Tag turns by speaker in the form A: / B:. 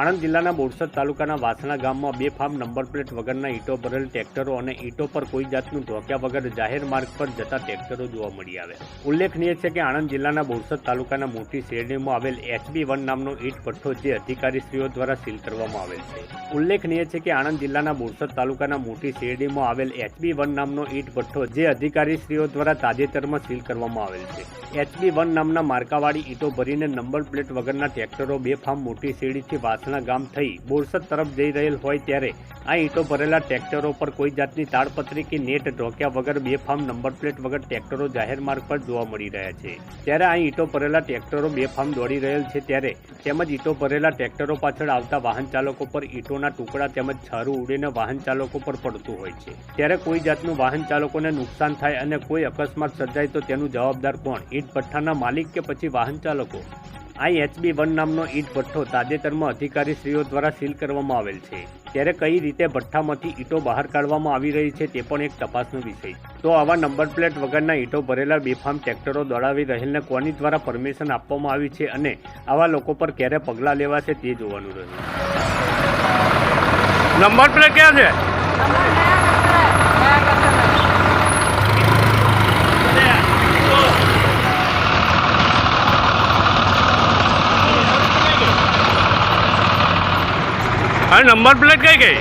A: આણંદ જિલ્લાના બોરસદ તાલુકાના વાસણા ગામમાં બે ફાર્મ નંબર પ્લેટ વગરના ઈટો ભરેલ ટ્રેક્ટરો અને ઈટો પર કોઈ જાતનું ઢોક્યા વગર જાહેર માર્ગ પર જતા ટ્રેક્ટરો જોવા મળી આવ્યા. ઉલ્લેખનીય છે કે આણંદ જિલ્લાના બોરસદ તાલુકાના મોટી શેરડીમાં આવેલ એચબી વન નામનો ઈટ ભઠ્ઠો જે અધિકારીશ્રીઓ દ્વારા સીલ કરવામાં આવેલ છે. ઉલ્લેખનીય છે કે આણંદ જિલ્લાના બોરસદ તાલુકાના મોટી શેરડીમાં આવેલ એચબી વન નામનો ઈટ ભઠ્ઠો જે અધિકારીશ્રીઓ દ્વારા તાજેતરમાં સીલ કરવામાં આવેલ છે. એચબી વન નામના માર્કાવાળી ઈંટો ભરીને નંબર પ્લેટ વગરના ટ્રેક્ટરો બે ફાર્મ મોટી શેરડીથી વાસણા ગામ થઈ બોરસદ તરફ જઈ રહેલ હોય ત્યારે આ ઈંટો ભરેલા ટ્રેક્ટરો પર કોઈ જાતની તાડપત્રી કે નેટ ઢોક્યા વગર બે ફાર્મ નંબર પ્લેટ વગર ટ્રેક્ટરો જાહેર માર્ગ પર જોવા મળી રહ્યા છે. ત્યારે આ ઈંટો ભરેલા ટ્રેક્ટરો બે ફાર્મ દોડી રહેલ છે ત્યારે તેમજ ઈંટો ભરેલા ટ્રેક્ટરો પાછળ આવતા વાહન ચાલકો પર ઈંટોના ટુકડા તેમજ છારું ઉડીને વાહન ચાલકો પર પડતું હોય છે. ત્યારે કોઈ જાતનું વાહન ચાલકોને નુકસાન થાય અને કોઈ અકસ્માત સર્જાય તો તેનું જવાબદાર કોણ? ઈંટ ભઠ્ઠાના માલિક કે પછી વાહન ચાલકો? આ એચબી વન નામનો ઈટ ભઠ્ઠો તાજેતરમાં અધિકારીશ્રીઓ દ્વારા સીલ કરવામાં આવેલ છે. ત્યારે કઈ રીતે ભઠ્ઠામાંથી ઈંટો બહાર કાઢવામાં આવી રહી છે તે પણ એક તપાસનો વિષય. તો આવા નંબર પ્લેટ વગરના ઈંટો ભરેલા બેફામ ટ્રેક્ટરો દોડાવી રહેલને કોની દ્વારા પરમિશન આપવામાં આવી છે અને આવા લોકો પર ક્યારે પગલાં લેવાશે તે જોવાનું રહ્યું. નંબર પ્લેટ ક્યાં છે? અને નંબર પ્લેટ કઈ કઈ?